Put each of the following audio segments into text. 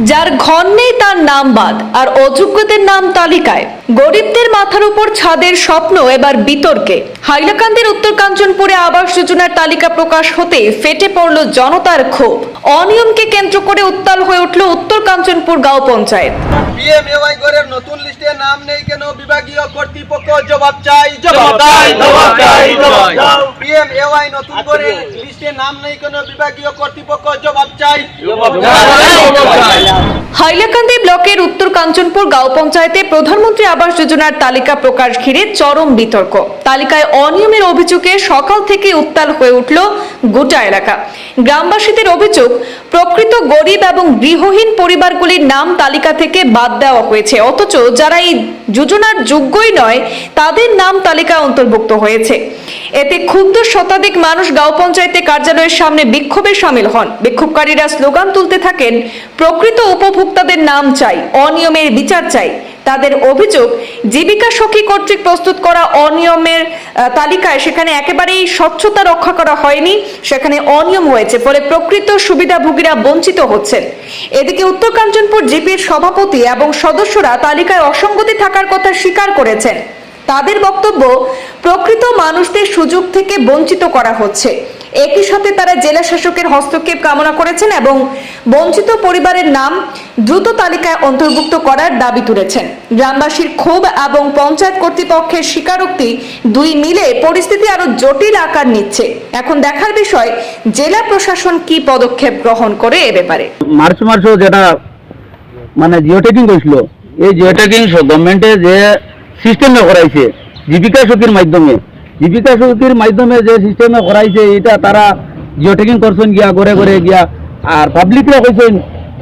যার ঘর নেই তার নাম বাদ, আর অযোগ্যদের নাম তালিকায়। গরিবদের মাথার উপর ছাদের স্বপ্ন, এবার বিতর্কে। হাইলাকান্দির উত্তর কাঞ্চনপুরে আবাস যোজনার তালিকা প্রকাশ হতে ফেটে পড়ল জনতার ক্ষোভ। অনিয়মকে কেন্দ্র করে উত্তাল হয়ে উঠল উত্তর কাঞ্চনপুর গাঁও পঞ্চায়েত। পিএমএওয়াই গড়ের নতুন লিস্টে নাম নেই কেন? বিভাগীয় কর্তৃপক্ষ জবাব চাই জবাব চাই, জবাব চাই, জবাব চাই। পিএমএওয়াই নতুন করে লিস্টে নাম নেই কেন? বিভাগীয় কর্তৃপক্ষ জবাব চাই। হাইলাকান্দি ব্লকের উত্তর কাঞ্চনপুর গাঁও পঞ্চায়েতে প্রধানমন্ত্রী আবাস যোজনার তালিকা প্রকাশ ঘিরে চরম বিতর্ক। তালিকায় অনিয়মের অভিযোগে সকাল থেকে উত্তাল হয়ে উঠল গোটা এলাকা। গ্রামবাসীদের অভিযোগ, প্রকৃত গরিব এবং গৃহহীন পরিবারগুলির নাম তালিকা থেকে বাদ দেওয়া হয়েছে। অথচ যারা এই যোজনার যোগ্যই নয়, তাদের নাম তালিকা অন্তর্ভুক্ত হয়েছে। এতে ক্ষুব্ধ শতাধিক মানুষ গাঁও পঞ্চায়েতে কার্যালয়ের সামনে বিক্ষোভে সামিল হন। বিক্ষোভকারীরা স্লোগান তুলতে থাকেন, প্রকৃত উপভোক্তাদের নাম চাই, অনিয়মের বিচার চাই। তাদের অভিযোগ, জীবিকা সখী কর্তৃক প্রস্তুত করা অনিয়মের তালিকায় সেখানে একেবারেই স্বচ্ছতা রক্ষা করা হয়নি, সেখানে অনিয়ম হয়েছে, ফলে প্রকৃত সুবিধাভোগীরা বঞ্চিত হচ্ছেন। এদিকে উত্তর কাঞ্চনপুর জিপির সভাপতি এবং সদস্যরা তালিকায় অসঙ্গতি থাকার কথা স্বীকার করেছেন। তাদের বক্তব্য, প্রকৃত মানুষদের সুযোগ থেকে বঞ্চিত করা হচ্ছে। একই সাথে তারা জেলা শাসকের হস্তক্ষেপ কামনা করেছেন এবং বঞ্চিত পরিবারের নাম দ্রুত তালিকায় অন্তর্ভুক্ত করার দাবি তুলেছেন। গ্রামবাসীর ক্ষোভ এবং পঞ্চায়েত কর্তৃপক্ষের স্বীকারোক্তি দুই মিলে পরিস্থিতি আরও জটিল আকার নিচ্ছে। এখন দেখার বিষয়, জেলা প্রশাসন কি পদক্ষেপ গ্রহণ করে এ ব্যাপারে? মার্চ মাসও যেটা মানে জিও করছিল। এই জিও টেকিং গভর্নমেন্টে যে সিস্টেমে করাইছে, জীবিকা সখীর মাধ্যমে, জীবিকা সখীর মাধ্যমে যে সিস্টেমে করাইছে, এটা তারা জিও করছেন গিয়া, ঘরে ঘরে গিয়া, আর পাবলিকরা কইছেন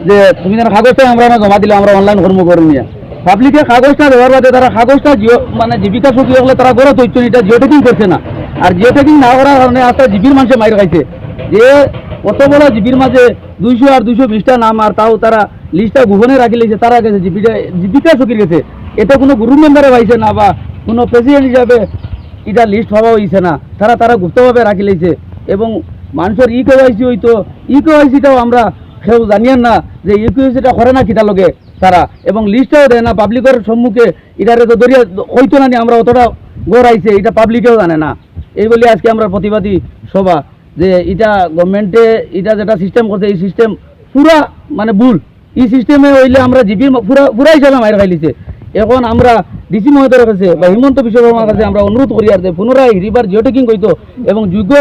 যে তুমি যেন কাগজটা আমরা না জমা দিলে, আমরা অনলাইন কর্ম করে নিয়ে পাবলিকে কাগজটা দেওয়ার বাদে তারা কাগজটা জিও মানে জীবিকা সখী হলে তারা গড়ে তৈরি এটা জিও টেকিং করছে না। আর জিও টেকিং না করার কারণে আজকে জিবির মানুষে মাইর খাইছে। যে কত বড় জিবির মাঝে দুইশো আর দুইশো বিশটা নাম আর তাও তারা লিস্টটা গোপনে রাখি লেগেছে, তারা গেছে জীবিকা জীবিকা চকির গেছে। এটা কোনো গ্রুপ মেম্বারে পাইছে না বা কোনো প্রেসিডেন্ট হিসাবে এটা লিস্ট হওয়া হয়েছে না। তারা তারা গুপ্তভাবে রাখি লেগেছে। এবং মানুষের ই কেওয়াইসি হইতো ই কেওয়াইসিটাও আমরা কেউ জানিয়েন না যে ই কেওয়াইসিটা করে না কিটা লগে তারা। এবং লিস্টটাও দেয় না পাবলিকের সম্মুখে। এটারে তো দরিয়া হইতো না নি, আমরা অতটা গড়াইছে, এটা পাবলিকেও জানে না। এই বলে আজকে আমরা প্রতিবাদী সভা যে এটা গভর্নমেন্টে এটা যেটা সিস্টেম করছে, এই সিস্টেম পুরা মানে ভুল। এই সিস্টেমে হইলে আমরা জিপির পুরা পুরা হিসাবে মাইর খাইলিছে এখন আমরা ডিসি মহোদয়ের কাছে বা হিমন্ত বিশ্ব শর্মার কাছে আমরা অনুরোধ করি আর যে পুনরায় রিভার জিওটেকিং হইতো। এবং যোগ্য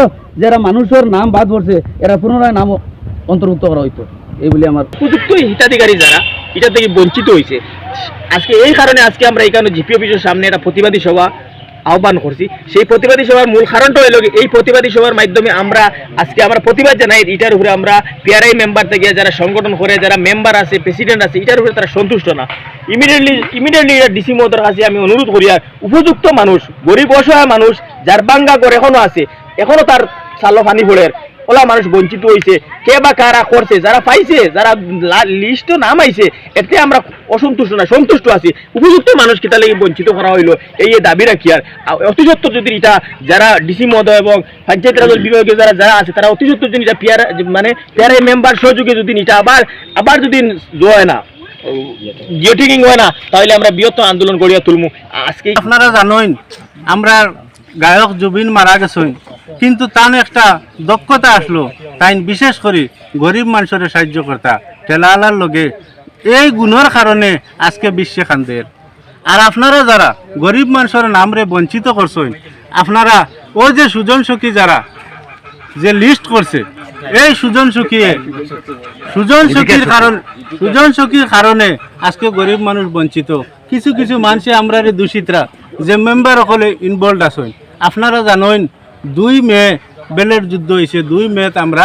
যারা মানুষের নাম বাদ পড়ছে, এরা পুনরায় নাম অন্তর্ভুক্ত করা হইতো। এই বলে আমার উপযুক্ত হিতাধিকারী যারা এটা থেকে বঞ্চিত হয়েছে আজকে এই কারণে আজকে আমরা এখানে জিপি অফিসের সামনে একটা প্রতিবাদী সভা আহ্বান করছি। সেই প্রতিবাদী সভার মূল কারণটা কি, এই প্রতিবাদী সভার মাধ্যমে আমরা আজকে আমরা প্রতিবাদ জানাই এটার উপরে আমরা পিআরআই মেম্বার থেকে যারা সংগঠন করে যারা মেম্বার আছে প্রেসিডেন্ট আছে এটার উপরে তারা সন্তুষ্ট না। ইমিডিয়েটলি ইমিডিয়েটলি এটা ডিসি মহোদয়ের কাছে আমি অনুরোধ করি আর উপযুক্ত মানুষ গরিব অসহায় মানুষ যার বাঙ্গা ঘর এখনও আছে এখনও তার সালো পানি ফোড়ের ওলা মানুষ বঞ্চিত হয়েছে কে বা কারা করছে যারা পাইছে যারা লিস্ট নাম আইছে এতে আমরা অসন্তুষ্ট না সন্তুষ্ট আছি। উপযুক্ত মানুষ কিতা লাগি বঞ্চিত করা হইল এই দাবি রাখি আর। অতিসত্বর যদি এটা যারা ডিসি মহোদয় এবং পঞ্চায়েত রাজ বিভাগে যারা যারা আছে তারা অতিসত্বর যদি এটা পিয়ার মানে পিয়ারে মেম্বার সহযোগে যদি এটা আবার আবার যদি হয় না জিওটিকিং হয় না তাহলে আমরা বৃহত্তর আন্দোলন করিয়া তুলমু। আজকে আপনারা জানেন আমরা গায়ক জুবিন মারা গেছেন। কিন্তু তান একটা দক্ষতা আসলো। তাই বিশেষ করে গরিব মানুষের সাহায্য করতা ঠেলালার লগে। এই গুণের কারণে আজকে বিশ্বে খান্দের। আর আপনারা যারা গরিব মানুষের নামরে বঞ্চিত করছেন আপনারা ওই যে সুজন সখী যারা যে লিস্ট করছে এই সুজন সখীয়ে সুজন সখীর কারণ সুজন সখীর কারণে আজকে গরিব মানুষ বঞ্চিত। কিছু কিছু মানুষে আমরা দূষিতরা যে মেম্বার সকলে ইনভলভ আছেন। আপনারা জানেন দুই মে বেলের যুদ্ধ হয়েছে দুই মেত আমরা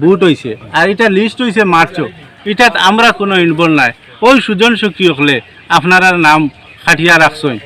বুট হয়েছে আর এটা লিস্ট হয়েছে মার্চও এটাত আমরা কোনো ইনভলভ নাই। ওই সুজন সখী হলে আপনারা নাম খাটিয়া রাখছেন